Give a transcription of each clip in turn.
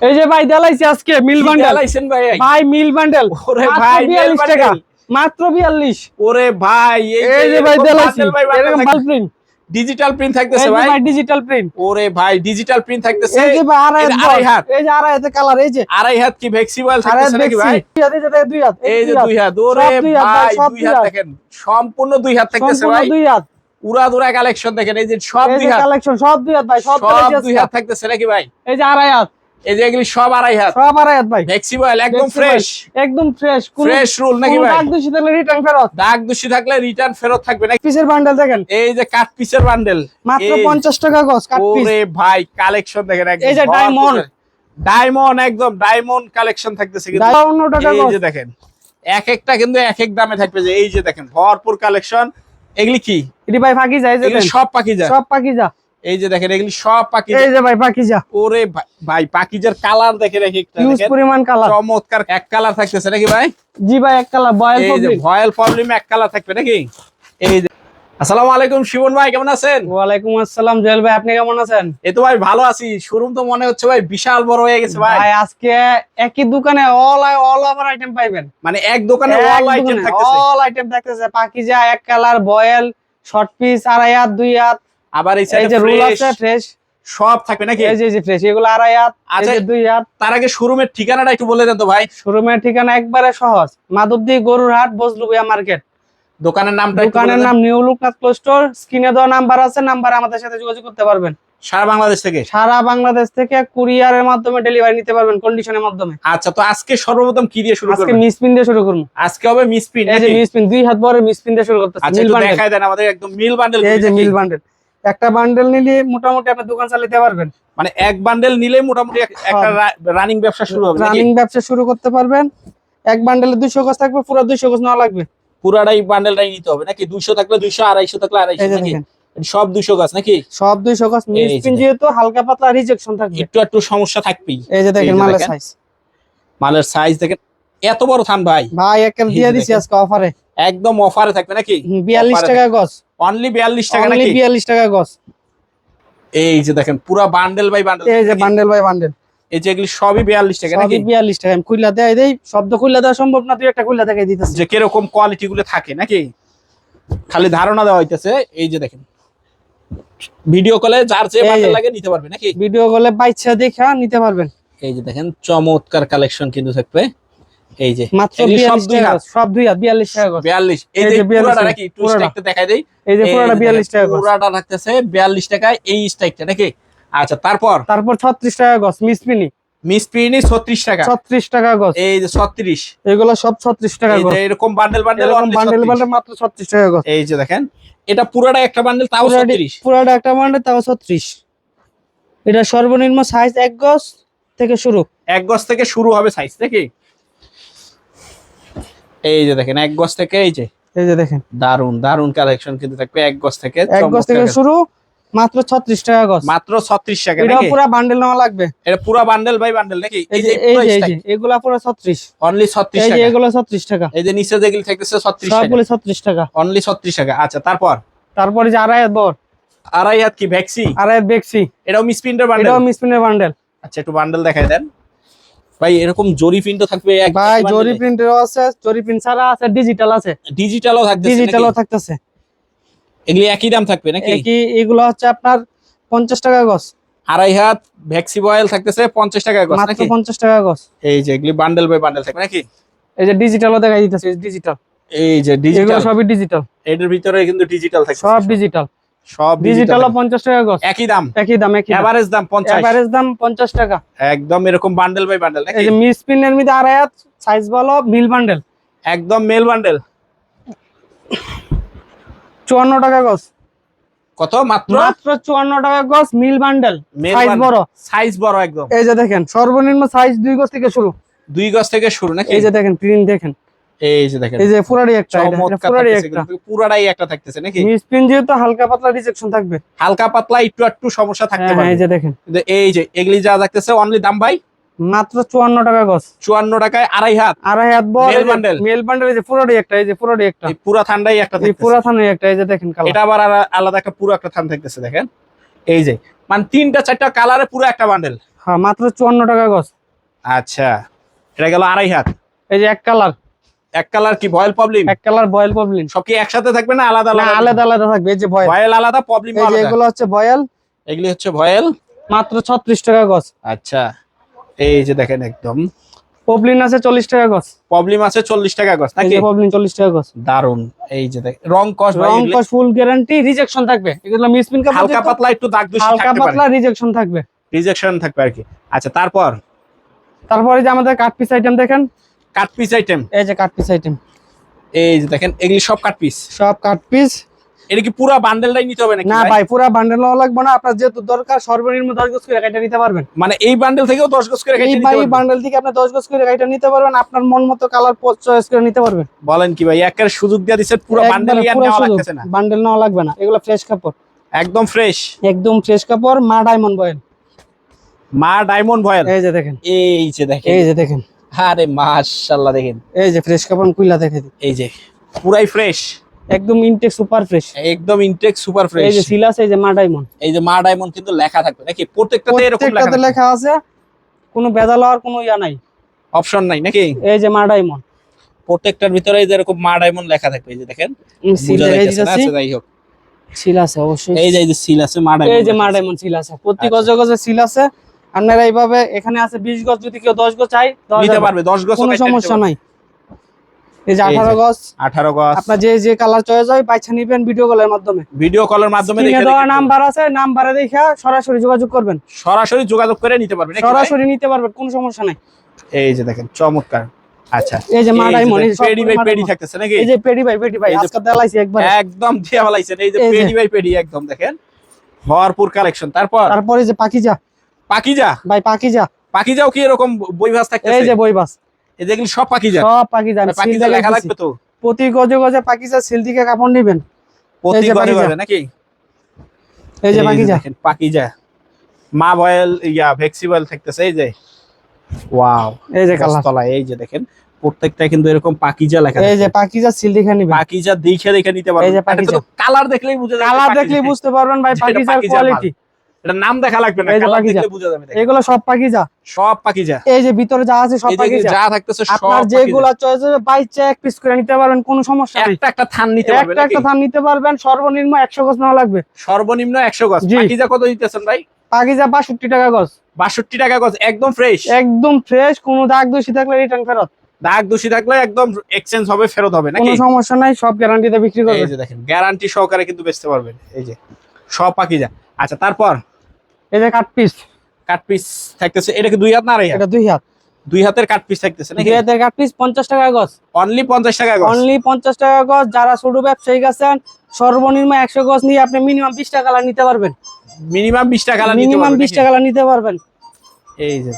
এই যে ভাই দেলাইছি আজকে মিল বান্ডেল ভাই ভাই মিল বান্ডেল ওরে ভাই, মিল 42 টাকা। মাত্র 42 ওরে ভাই এই যে ভাই দেলাইছি এরকম মাল প্রিন্ট ডিজিটাল প্রিন্ট থাকতেছে ভাই ভাই ডিজিটাল প্রিন্ট ওরে ভাই ডিজিটাল প্রিন্ট থাকতেছে এই যে ভাই আড়াই হাত। এই যে আড়াই হাতে কালার এই যে আড়াই হাত কি ভেক্সিবল থাকতেছে নাকি ভাই দুই হাত, এই যে দুই হাত এই যে দুই হাত ওরে ভাই, দুই হাত। দেখেন সম্পূর্ণ দুই হাত থাকতেছে ভাই দুই হাত উড়া দুরা কালেকশন দেখেন এই যে সব দুই হাত কালেকশন সব দুই হাত ভাই সব সব দুই হাত থাকতেছে নাকি ভাই এই যে আড়াই হাত এই যে এগুলি সব আড়াই হাত। সব আড়াই হাত ভাই। ভেক্সিবল একদম ফ্রেশ একদম ফ্রেশ ফ্রেশ রুল নাকি ভাই? দাগ দূষিত হলে রিটার্ন ফেরত। দাগ দোষী থাকলে রিটার্ন ফেরত থাকবে নাকি? পিসের বান্ডেল দেখেন। এই যে কাট পিসের বান্ডেল মাত্র এই- পঞ্চাশ টাকা গজ কাট পিস ওরে ভাই কালেকশন দেখেন এই যে diamond। ডায়মন্ড একদম ডায়মন্ড কালেকশন থাকতেছে কিন্তু। বাউন্ন টাকা এই যে দেখেন এক একটা কিন্তু এক এক দামে থাকবে যে এই যে দেখেন ভরপুর কালেকশন এগুলি কি? এটি ভাই ফাঁকি যায় যে। সব পাকিজা সব পাখি যা এই যে দেখেন এগুলি সব পাখি এই যে ভাই পাখি যা ওরে ভাই- ভাই পাকিজার কালার দেখেন এক একটা ইউজ। পরিমাণ কালার। চমৎকার এক কালার থাকতেছে নাকি ভাই? জি ভাই এক কালার বয়েল এই যে ভয়েল প্রবলেম এক কালার থাকবে নাকি? এই যে আসসালামু আলাইকুম শিবন ভাই কেমন আছেন? ওয়ালাইকুম আসসালাম জেল ভাই আপনি কেমন আছেন? এই তো ভাই ভালো আছি। শোরুম তো মনে হচ্ছে ভাই বিশাল বড় হয়ে গেছে ভাই। ভাই আজকে একই দোকানে অল অল ওভার আইটেম পাইবেন। মানে এক দোকানে অল আইটেম থাকতেছে। অল আইটেম থাকতেছে। পাখি যা এক কালার বয়েল শর্ট পিস আড়াই হাত দুই হাত। আবার এই সাইডে যে রুল আছে ফ্রেশ সব থাকবে নাকি? এই যে যে ফ্রেশ এগুলো আড়াই হাত আচ্ছা। দুই হাত। তার আগে শোরুমের ঠিকানাটা একটু বলে দেন তো ভাই। শোরুমের ঠিকানা একবারে সহজ। মাধবদী গরুর হাট বজলুবিয়া মার্কেট। দোকানের নামটা দোকানের নাম নিউ লোকনাথ ক্লোজ স্টোর। স্ক্রিনে দেওয়া নাম্বার আছে নাম্বারে আমাদের সাথে যোগাযোগ করতে পারবেন। সারা বাংলাদেশ থেকে? সারা বাংলাদেশ থেকে কুরিয়ারের মাধ্যমে ডেলিভারি নিতে পারবেন কন্ডিশনের মাধ্যমে। আচ্ছা তো আজকে সর্বপ্রথম কি দিয়ে শুরু আজকে করবেন? মিসপিন দিয়ে শুরু করব। আজকে হবে মিসপিন এই যে মিসপিন দুই হাত বড় মিসপিন দিয়ে শুরু করতেছি। আচ্ছা মিল বান্ডেল দেখায় দেন আমাদের একদম মিল বান্ডেল এই যে মিল বান্ডেল একটা বান্ডেল নিলে মোটামুটি আপনি দোকান চালাতে পারবেন। মানে এক বান্ডেল নিলে মোটামুটি একটা রানিং ব্যবসা শুরু হবে রানিং ব্যবসা শুরু করতে পারবেন। এক বান্ডেলে দুইশো গজ থাকবে পুরো দুইশো গজ নেওয়া লাগবে। পুরাটাই বান্ডেলটাই নিতে হবে নাকি? দুইশো থাকলে দুইশো আড়াইশো থাকলে আড়াইশো নাকি? সব দুইশো গাছ নাকি? সব দুইশো গজ এই মিসপিন যেহেতু হালকা পাতলা রিজেকশন থাকবে। একটু একটু সমস্যা থাকবেই। এই যে দেখেন মালের সাইজ মালের সাইজ দেখেন এত বড় থান ভাই। ভাই একের দিয়ে দিছি আজকে অফারে একদম অফারে থাকবে নাকি? বিয়াল্লিশ Offer এ টাকা গজ। অনলি বিয়াল্লিশ টাকা অনলি নাকি? বিয়াল্লিশ টাকা গজ। এই যে দেখেন পুরা বান্ডেল বাই বান্ডেল এই যে বান্ডেল বাই বান্ডেল এই যে এগুলি সবই বিয়াল্লিশ টাকা নাকি? সবই বিয়াল্লিশ টাকা। আমি খুললা দেয় দেই শব্দ খুললা দেওয়া সম্ভব না তুই একটা খুললা দেখাই দিতেছি যে কীরকম কোয়ালিটি গুলো থাকে নাকি? খালি ধারণা দেওয়া হইতেছে এই যে দেখেন। ভিডিও কলে যার যে যে। বান্ডেল লাগে নিতে পারবে নাকি? ভিডিও কলে বাইচ্ছা দেখা নিতে পারবেন। এই যে দেখেন চমৎকার কালেকশন কিন্তু থাকবে। এই যে মাত্র এগুলি সব বিয়াল্লিশ দুই টাকা সব দুই হাত বিয়াল্লিশ টাকা গজ। বিয়াল্লিশ। এই এই যে 42 পুরাটা নাকি একটু স্ট্রাইকটা দেখাই দেই? এই যে পুরোটা যে বিয়াল্লিশ দেখেন, টাকা গজ। পুরাটা থাকতেছে বিয়াল্লিশ টাকায় এই স্ট্রাইকটা নাকি? আচ্ছা তারপর? তারপর ছত্রিশ টাকা গজ মিসপিনি মিস পিনি ছত্রিশ টাকা। ছত্রিশ টাকা গজ এই যে ছত্রিশ। এগুলো সব ছত্রিশ টাকা এই গজ এরকম বান্ডেল বান্ডেল এরকম বান্ডেল বান্ডেল মাত্র ছত্রিশ টাকা গজ এই যে দেখেন এটা পুরোটা একটা বান্ডেল তাও পুরাটি- ছত্রিশ। পুরাটা একটা বান্ডেল তাও ছত্রিশ। এটা সর্বনিম্ন সাইজ এক গজ থেকে শুরু। এক গজ থেকে শুরু হবে সাইজ নাকি? এই যে দেখেন এক গজ থেকে এই যে এই যে দেখেন। দারুণ দারুণ কালেকশন কিন্তু থাকবে এক গজ থেকে এক গজ থেকে শুরু মাত্র ছত্রিশ টাকা গজ। মাত্র ছত্রিশ টাকা এটা পুরা বান্ডেল নেওয়া লাগবে। এটা পুরো বান্ডেল বাই বান্ডেল নাকি? এই যে এই যে এগুলা পুরো ছত্রিশ। অনলি ছত্রিশ এই যে টাকা। এগুলো ছত্রিশ টাকা। এই যে নিচে যেগুলি থাকতেছে ছত্রিশ টাকা। সবগুলো ছত্রিশ টাকা। অনলি ছত্রিশ টাকা। আচ্ছা তারপর? তারপরে যে আড়াই হাত বর। আড়াই হাত কি ভ্যাক্সি আড়াই হাত বেক্সি এটাও মিসপ্রিন্টের বান্ডেল এটাও মিসপিনের বান্ডেল আচ্ছা একটু বান্ডেল দেখাই দেন। ভাই এরকম জরি প্রিন্টও থাকবে ভাই জরি প্রিন্টেরও আছে জরি প্রিন্ট ছাড়া আছে ডিজিটাল আছে। ডিজিটালও থাকবে ডিজিটালও থাকতেছে। এগুলি একই দাম থাকবে নাকি? একই এগুলো হচ্ছে আপনার পঞ্চাশ টাকা গজ। আড়াই হাত ভ্যাক্সি বয়েল থাকতেছে পঞ্চাশ টাকা গজ নাকি? পঞ্চাশ টাকা গজ। এই যে এগুলি বান্ডেল বাই বান্ডেল থাকবে নাকি? এই যে ডিজিটালও দেখাই দিতেছে ডিজিটাল এই যে ডিজিটাল সবই ডিজিটাল এটার ভিতরে কিন্তু ডিজিটাল থাকবে সব ডিজিটাল সব ডিজিটাল পঞ্চাশ টাকা গজ একই দাম। একই দাম একই এভারেজ দাম পঞ্চাশ। এভারেজ দাম পঞ্চাশ টাকা। একদম এরকম বান্ডেল বাই বান্ডেল এই যে মিস পিনের মধ্যে আড়াই হাত সাইজ বলো মিল বান্ডেল একদম মেল বান্ডেল চুয়ান্ন টাকা গজ কত? মাত্র? মাত্র চুয়ান্ন টাকা গজ মিল বান্ডেল সাইজ বড়। সাইজ বড় একদম। এই যে দেখেন সর্বনিম্ন সাইজ দুই গজ থেকে শুরু। দুই গজ থেকে শুরু নাকি? এই যে দেখেন প্রিন্ট দেখেন। এই যে দেখেন এই যে একটা থাকতেছে একটা। পুরাটাই একটা থাকতেছে নাকি? যেহেতু হালকা পাতলা রিজেকশন থাকবে। হালকা পাতলা একটু একটু সমস্যা থাকতে হ্যাঁ পারে এই যে দেখেন। এই যে এগুলি যা থাকতেছে অনলি দাম ভাই? মাত্র চুয়ান্ন টাকা গজ। চুয়ান্ন টাকায় আড়াই হাত। আড়াই হাত Mail bundle। মেল বান্ডেল যে একটা এই যে একটা। পুরা ঠান্ডাই একটা পুরা একটা এই যে দেখেন এটা আবার আলা- আলাদা একটা পুরো একটা থান থাকতেছে দেখেন। এই যে মানে তিনটা চারটা কালারে পুরো একটা বান্ডেল হ্যাঁ মাত্র চুয়ান্ন টাকা গজ। আচ্ছা এটা গেল আড়াই হাত। এই যে এক কালার এক কালার কি ভয়েল প্রবলেম? এক কালার সব কি একসাথে থাকবে না আলাদা আলাদা? আলাদা আলাদা থাকবে এই যে বয়েল ভয়েল আলাদা প্রবলেম এই যে এগুলো হচ্ছে বয়েল এগুলি হচ্ছে ভয়েল। মাত্র ছত্রিশ টাকা গজ আচ্ছা এই যে দেখেন একদম। পবলিন আছে টাকা গজ আছে চল্লিশ টাকা নাকি? পবলিন টাকা গজ দারুণ এই যে দেখ রং কস ভাই রং কস ফুল গ্যারান্টি রিজেকশন থাকবে। এগুলো মিসপিন কাপড় হালকা পাতলা একটু দাগ দুষি হালকা পাতলা রিজেকশন থাকবে। রিজেকশন থাকবে আর কি। আচ্ছা তারপর? তারপরে যে আমাদের কাট পিস আইটেম দেখেন। কাট পিস আইটেম এই যে কাট পিস আইটেম এই যে দেখেন এগুলি সব কাট পিস সব কাট পিস এটা কি পুরো বান্ডেলটাই নিতে হবে নাকি না ভাই? পুরা বান্ডেল নেওয়া লাগবে না। আপনার যেহেতু দরকার সর্বনিম্ন দশ গজ করে গাড়িটা নিতে পারবেন। মানে এই বান্ডেল থেকেও 10 গজ করে কেটে এই নিতে পারবেন? বান্ডেল থেকে আপনি দশ গজ করে গাড়িটা নিতে পারবেন। আপনার মন মতো কালার চয়েস করে নিতে পারবেন। বলেন কি ভাই একের সুযোগ দিয়ে দিচ্ছেন পুরো বান্ডেল ইয়ার নেওয়া লাগতেছে না। বান্ডেল নেওয়া লাগবে না। এগুলো ফ্রেশ কাপড়। একদম ফ্রেশ একদম ফ্রেশ কাপড় মা ডায়মন্ড বয়েল। মা ডায়মন্ড ভয়েল এই যে দেখেন। এই যে দেখেন। এই যে দেখেন। আরে মাশাআল্লাহ দেখেন এই যে ফ্রেশ কাপড় কুইলা দেখে এই যে পুরাই ফ্রেশ একদম ইনটেক সুপার ফ্রেশ একদম ইনটেক সুপার ফ্রেশ এই যে সিলাস এই যে মা ডায়মন্ড এই যে মা ডায়মন্ড কিন্তু লেখা থাকবে নাকি প্রত্যেকটাতে এরকম লেখা প্রত্যেকটাতে লেখা আছে কোনো বেদা লওয়ার কোনো ইয়া নাই অপশন নাই নাকি এই যে মা ডায়মন্ড প্রত্যেকটার ভিতরে এই যে এরকম মা ডায়মন্ড লেখা থাকবে এই যে দেখেন বোঝা এই যে আচ্ছা, যাই হোক সিল আছে অবশ্যই এই যে সিল আছে মা ডায়মন্ড এই যে মা ডায়মন্ড সিল আছে প্রতি আচ্ছা। গজে গজে সিল আছে আপনারা এইভাবে এখানে আছে 20 গজ যদি কেউ 10 গজ চাই দেওয়া নিতে পারবে 10 গজ কোনো সমস্যা নাই। এই যে এই যে। 18 গজ 18 গজ। আপনার যে যে কালার চয়েস হয় নিবেন ভিডিও কলের মাধ্যমে। ভিডিও কলের মাধ্যমে দেওয়া নাম্বার আছে নাম্বারে দেখে সরাসরি যোগাযোগ করবেন। সরাসরি যোগাযোগ করে নিতে সরাসরি নিতে পারবেন কোনো সমস্যা নাই। এই যে দেখেন চমৎকার। আচ্ছা। এই যে এই যে পেডি বাই পেডি থাকতেছে নাকি? এই যে পেডি ভাই পেডি ভাই আজকে দেলাইছি একবার। একদম দিয়ে এই যে এই যে- পেডি বাই পেডি একদম দেখেন। ভরপুর কালেকশন তারপর? তারপরে যে পাকিজা। পাকিজা? ভাই পাকিজা। পাকিজাও কি এরকম বই ভাস এই থাকতেছে যে বইবাস এই যেগুলি সব পাকিজা? সব পাকিজা। আমি পাকিজা লেখা লাগবে তো? প্রতি গজে গজে পাকিজা সিল থেকে কাপড় নিবেন। প্রতি পাকিজা। ঘরে নাকি? এই যে পাকিজা। দেখেন পাকিজা। মা বয়েল ইয়া ভেক্সিবল থাকতেছে এই যে। ওয়াও এই যে কালার। তলা এই যে দেখেন প্রত্যেকটা কিন্তু এরকম পাকিজা লেখা এই যে পাকিজা সিল দেখে নিবেন। পাকিজা দেখে দেখে নিতে পারবেন। এই যে পাকিজা। কালার দেখলেই বুঝা যাবে কালার। দেখলেই বুঝতে পারবেন ভাই পাকিজার কোয়ালিটি এটা নাম দেখা লাগবে না কালার দেখলে বুঝা যাবে এগুলো সব পাকিজা। সব পাকিজা। এই যে ভিতরে যা আছে সব পাকিজা। যা থাকতেছে সব আপনার। যেগুলা চয়েস হবে বাইচে এক পিস করে নিতে পারবেন কোনো সমস্যা নেই। একটা একটা থান নিতে পারবে একটা একটা থান নিতে পারবেন সর্বনিম্ন একশো গজ নেওয়া লাগবে। সর্বনিম্ন 100 গজ। পাকিজা কত দিতেছেন ভাই? পাকিজা বাষট্টি টাকা গজ। 62 টাকা গজ একদম ফ্রেশ একদম ফ্রেশ কোনো দাগ দোষী থাকলে রিটার্ন ফেরত। দাগ দোষী থাকলে একদম এক্সচেঞ্জ হবে ফেরত হবে নাকি? কোনো সমস্যা নাই সব গ্যারান্টিতে বিক্রি এই যে দেখেন গ্যারান্টি সহকারে কিন্তু বেচতে পারবেন। এই যে সব পাকিজা। আচ্ছা তারপর? এই যে কাট পিস কাট পিস থাকতেছে। এটা কি দুই হাত না আড়াই এটা দুই হাত। দুই হাতের কাট পিস থাকতেছে নাকি? দুই হাতের কাট পিস পঞ্চাশ টাকা গজ। অনলি 50 টাকা গজ? অনলি পঞ্চাশ টাকা গজ। যারা ছোট ব্যবসায়ী আছেন সর্বনিম্ন একশো গজ নিয়ে আপনি মিনিমাম বিশ টাকা কালার নিতে পারবেন। মিনিমাম 20 টাকা লা নিতে মিনিমাম পারবেন বিশ নাকি? টাকা কালার নিতে পারবেন। এই যে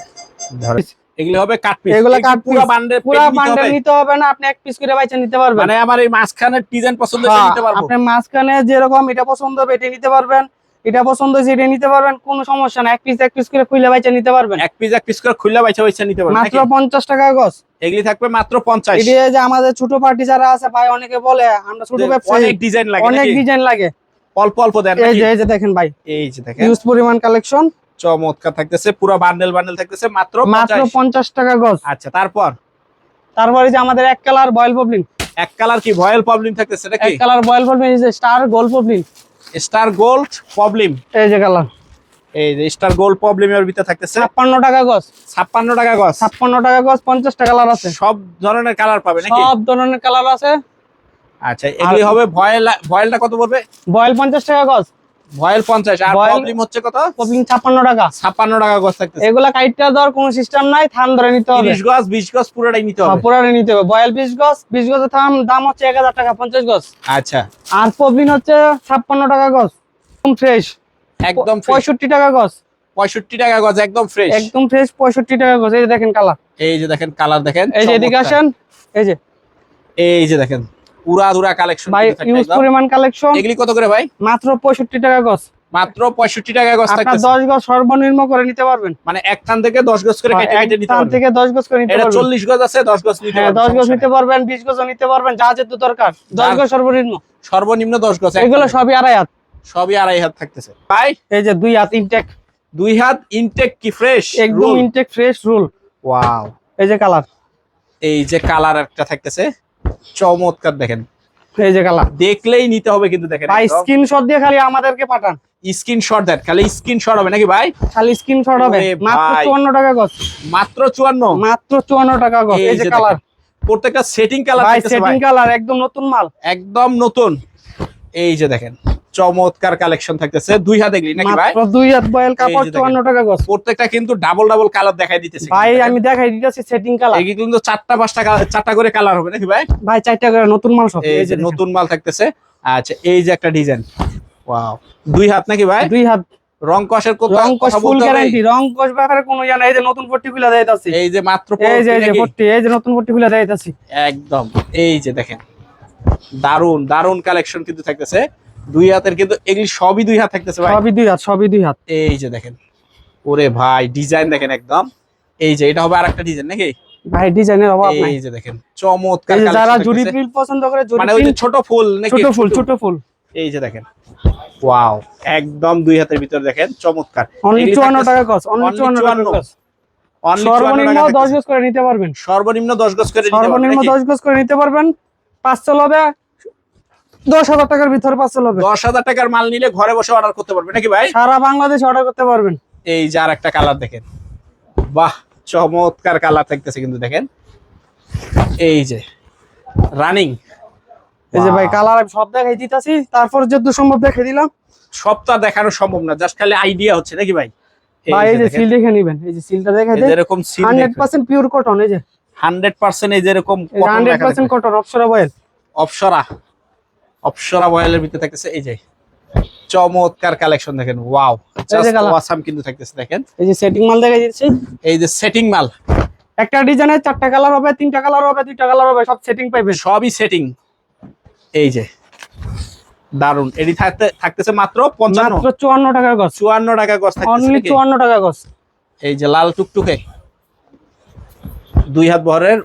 ধরেন এগুলো হবে কাট পিস এগুলো cut পুরো। বান্ডেল পুরা বান্ডেল নিতে হবে না আপনি এক পিস করে বাইচা নিতে পারবেন। মানে আমার এই মাঝখানের ডিজাইন পছন্দ হলে হ্যাঁ, নিতে পারব। আপনি মাঝখানে যেরকম এটা পছন্দ হবে এটা নিতে পারবেন। এটা পছন্দ হয়েছে এটা নিতে পারবেন কোনো সমস্যা না। এক পিস এক পিস করে খুলে বাইচা নিতে পারবেন। এক পিস এক পিস করে খুললা বাইচা বাইচা নিতে পারবেন মাত্র নাকি? পঞ্চাশ টাকা গজ। এগুলি থাকবে মাত্র 50 এটা যে আমাদের ছোট পার্টি যারা আছে ভাই অনেকে বলে আমরা ছোট ব্যবসায়ী। অনেক ডিজাইন লাগে অনেক ডিজাইন লাগে। অল্প অল্প দেন এই যে এই যে দেখেন ভাই। এই যে দেখেন। ইউজ পরিমাণ কালেকশন চমৎকার থাকতেছে পুরো বান্ডেল বান্ডেল থাকতেছে মাত্র মাত্র 50 পঞ্চাশ টাকা গজ। আচ্ছা তারপর? তারপরে যে আমাদের এক কালার বয়েল পবলিন এক কালার কি ভয়েল প্রবলেম থাকতেছে এক কালার বয়েল পবলিন এই যে star gold poplin star gold problem এই যে কালার এই যে স্টার গোল্ড প্রবলেমের ভিতরে থাকতেছে। ছাপ্পান্ন টাকা গজ 56 টাকা গজ ছাপ্পান্ন টাকা গজ পঞ্চাশ টাকা কালার আছে। সব ধরনের কালার পাবে নাকি? সব ধরনের কালার আছে। আচ্ছা এগুলি হবে ভয়েল ভয়েলটা কত পড়বে? ভয়েল পঞ্চাশ টাকা গজ ভয়েল 50 আর হচ্ছে কত? টাকা। 56 টাকা গজ থাকতেছে। এগুলা কাইটটা দেওয়ার কোনো সিস্টেম নাই ধরে নিতে হবে। 30 গজ 20 গজ পুরোটাই নিতে হবে। নিতে হবে। গজ গজের দাম দাম হচ্ছে এক হাজার টাকা পঞ্চাশ গজ আচ্ছা। আর হচ্ছে ছাপ্পান্ন টাকা গজ একদম ফ্রেশ একদম fresh। পঁয়ষট্টি টাকা গজ 65 টাকা গজ একদম ফ্রেশ একদম ফ্রেশ পঁয়ষট্টি টাকা গজ এই দেখেন কালার এই যে দেখেন কালার দেখেন এই যে এদিকে আসেন। এই যে। এই যে দেখেন। পুরা ধুরা কালেকশন ভাই ইউজ পরিমাণ কালেকশন এগুলি কত করে ভাই? মাত্র পঁয়ষট্টি টাকা গজ মাত্র 65 টাকা গজ আপনার থাকতেছে। দশ গজ সর্বনিম্ন করে নিতে পারবেন। মানে এক খান থেকে 10 গজ করে কেটে কেটে নিতে পারবেন। থেকে দশ গজ করে নিতে এটা 40 গজ আছে 10 গজ নিতে হ্যাঁ পারবেন দশ গজ নিতে পারবেন বিশ গজ নিতে পারবেন যা যেহেতু দরকার দশ যার- গজ সর্বনিম্ন। সর্বনিম্ন 10 গজ এগুলো সবই আড়াই হাত। সবই আড়াই হাত থাকতেছে। ভাই? এই যে দুই হাত ইনটেক দুই হাত ইনটেক কি ফ্রেশ একদম ইনটেক ফ্রেশ রুল ওয়াও এই যে কালার এই যে কালার একটা থাকতেছে। চমৎকার দেখেন। এই যে কালার। দেখলেই নিতে হবে কিন্তু দেখেন ভাই স্ক্রিনশট দিয়ে খালি আমাদেরকে পাঠান। স্ক্রিনশট দেন খালি স্ক্রিনশট হবে নাকি ভাই? খালি স্ক্রিনশট হবে। মাত্র ভাই। চুয়ান্ন টাকা গছ। মাত্র চুয়ান্ন? মাত্র চুয়ান্ন টাকা গছ। এই যে কালার। প্রত্যেকটা সেটিং কালার ভাই সেটিং কালার একদম নতুন মাল। একদম নতুন। এই যে দেখেন চমৎকার কালেকশন থাকতেছে। দুই হাতে এগুলি নাকি ভাই? দুই হাত বয়েল কাপড় যে দেখেন। চুয়ান্ন টাকা গছ প্রত্যেকটা কিন্তু ডাবল ডাবল কালার দেখাই দিতেছে ভাই আমি দেখাই দিতেছি সেটিং কালার এই কিন্তু চারটা পাঁচটা চারটা করে কালার হবে নাকি ভাই? ভাই চারটা করে নতুন মাল সব। এই যে নতুন মাল থাকতেছে। আচ্ছা এই যে একটা ডিজাইন ওয়াও দুই হাত নাকি ভাই? দুই হাত। রং কষের কথা রং কথা ফুল গ্যারান্টি রং কস ব্যাপারে কোনো জানা এই যে নতুন পট্টি খুলে দেইতাছি এই যে মাত্র এই যে এই যে পট্টি এই যে নতুন পট্টি খুলে দেইতাছি একদম। এই যে দেখেন। দারুণ দারুণ কালেকশন কিন্তু থাকতেছে। দুই হাতের কিন্তু এগুলি সবই দুই হাত থাকতেছে ভাই। সবই দুই হাত সবই দুই হাত। এই যে দেখেন। ওরে ভাই ডিজাইন দেখেন একদম। এই যে এটা হবে আরেকটা ডিজাইন নাকি? ভাই ডিজাইনের অভাব নাই। এই যে দেখেন চমৎকার যারা জুরি। প্রিন্ট পছন্দ করে জুরি মানে ওই যে ছোট ফুল নাকি? ছোট ফুল ছোট ফুল। এই যে দেখেন। ওয়াও একদম দুই হাতের ভিতর দেখেন চমৎকার। অনলি 54 টাকা কস অনলি 54 টাকা 54 কস only 54 সর্বনিম্ন টাকা 10 গজ করে নিতে পারবেন। সর্বনিম্ন 10 গজ করে সর্বনিম্ন নাকি? 10 গজ করে নিতে পারবেন। পাঁচশো হবে দশ হাজার টাকার ভিতরে হবে। 10000 টাকার মাল নিলে ঘরে বসে অর্ডার করতে পারবে নাকি ভাই? সারা বাংলাদেশ অর্ডার করতে পারবেন। এই একটা কালার দেখেন। বাহ চমৎকার কালার থাকতেছে কিন্তু দেখেন। এই যে রানিং এই যে ভাই কালার আমি সব দেখাই দিতাছি তারপর যত সম্ভব দেখাই দিলাম। সবটা দেখানো সম্ভব না জাস্ট খালি আইডিয়া হচ্ছে নাকি ভাই? ভাই এই যে সিল দেখে নিবেন এই যে সিলটা দেখাই দেন। যেরকম seal hundred percent pure cotton এই যে। কটন অপসরা বয়েল অপসরা অপসরা বয়েলের ভিতরে থাকতেছে এই যে চমৎকার কালেকশন দেখেন ওয়াও। ওয়াসাম কিন্তু থাকতেছে দেখেন। এই যে সেটিং মাল দেখাই দিচ্ছি। এই যে সেটিং মাল। একটা ডিজাইনের চারটা কালার হবে তিনটা কালার হবে দুইটা কালার হবে সব সেটিং পাইবেন। সবই সেটিং এই যে দারুণ এটি থাকতে থাকতেছে মাত্র পঞ্চান্ন। মাত্র চুয়ান্ন টাকা গছ চুয়ান্ন টাকা গছ থাকতেছে অনলি? চুয়ান্ন টাকা গছ এই যে লাল টুকটুকে। দুই হাত ভরের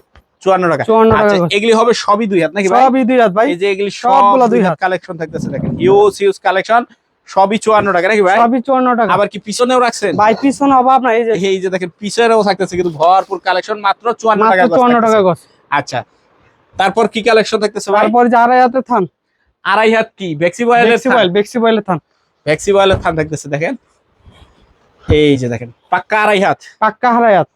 54 টাকা আচ্ছা এগুলি হবে সবই দুই হাত নাকি ভাই? সবই দুই হাত ভাই। এই যে এগুলি সবগুলো সব দুই হাত। কালেকশন থাকতেছে দেখেন। ইউজ ইউজ কালেকশন সবই চুয়ান্ন টাকা নাকি ভাই? সবই চুয়ান্ন টাকা। আবার কি পিছনেও রাখছেন? ভাই পিছনে অভাব নাই এই যে এই যে দেখেন পিছনেও থাকতেছে কিন্তু ভরপুর কালেকশন মাত্র চুয়ান্ন মাত্র টাকা গজ চুয়ান্ন টাকা থাকতেছে। গছ। আচ্ছা তারপর কি কালেকশন থাকতেছে ভাই? তারপর যে আড়াই হাতে থান। আড়াই হাত কি? ভ্যাক্সি বয়েলের বেক্সি বয়েল বেক্সি বয়েলের থান। ভ্যাক্সি বয়েলের থান থাকতেছে দেখেন। এই যে দেখেন পাক্কা আড়াই হাত। পাক্কা আড়াই হাত।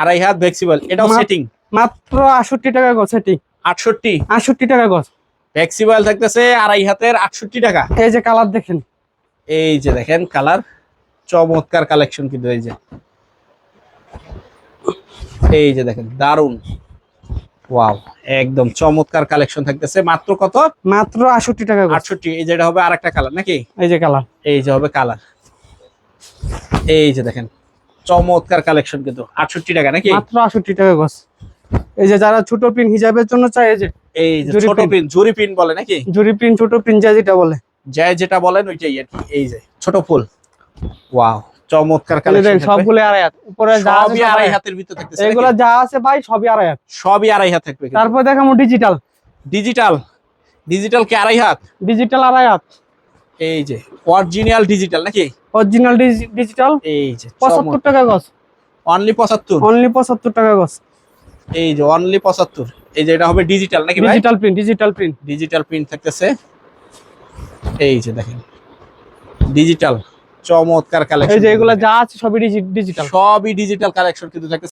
আড়াই হাত ভ্যাক্সি বয়েল এটাও সেটিং মাত্র আটষট্টি টাকা গছ এটি আটষট্টি? আটষট্টি টাকা গছ ভ্যাক্সি বয়েল থাকতেছে আড়াই হাতের আটষট্টি টাকা। এই যে কালার দেখেন। এই যে দেখেন কালার চমৎকার কালেকশন কিন্তু এই যে। এই যে দেখেন দারুণ ওয়াও একদম চমৎকার কালেকশন থাকতেছে। মাত্র কত? মাত্র আটষট্টি টাকা আটষট্টি এই যেটা হবে আর একটা কালার নাকি? এই যে কালার। এই যে হবে কালার। এই যে দেখেন চমৎকার কালেকশন কিন্তু। আটষট্টি টাকা নাকি? মাত্র আটষট্টি টাকা গছ এই যে যারা ছোট পিন হিসাবের জন্য চাই এই যে এই যে ছোট। পিন। জুরি পিন বলে নাকি? জুরি পিন ছোট পিন যা যেটা বলে। যা যেটা বলেন ওইটাই আর কি। এই যে ছোট ফুল। ওয়াও চমৎকার কালেকশন সবগুলো আড়াই হাত। উপরে যা সবই সব আড়াই হাতের ভিতর থাকতেছে? এগুলা যা আছে ভাই সবই আড়াই হাত। সবই আড়াই হাত থাকবে তারপর দেখাবো ডিজিটাল ডিজিটাল ডিজিটাল কি আড়াই হাত? ডিজিটাল আড়াই হাত। এই যে অরিজিনাল ডিজিটাল নাকি? অরিজিনাল ডিজিটাল এই যে পঁচাত্তর টাকা গছ। অনলি পঁচাত্তর? অনলি পঁচাত্তর টাকা গছ। এই যে অনলি পঁচাত্তর। এই যে এটা হবে ডিজিটাল নাকি digital print digital print digital print থাকতেছে। এই যে দেখেন। ডিজিটাল চমৎকার কালেকশন এই যে এগুলা যা আছে সবই ডিজিটাল সবই ডিজিটাল কালেকশন কিন্তু থাকতেছে।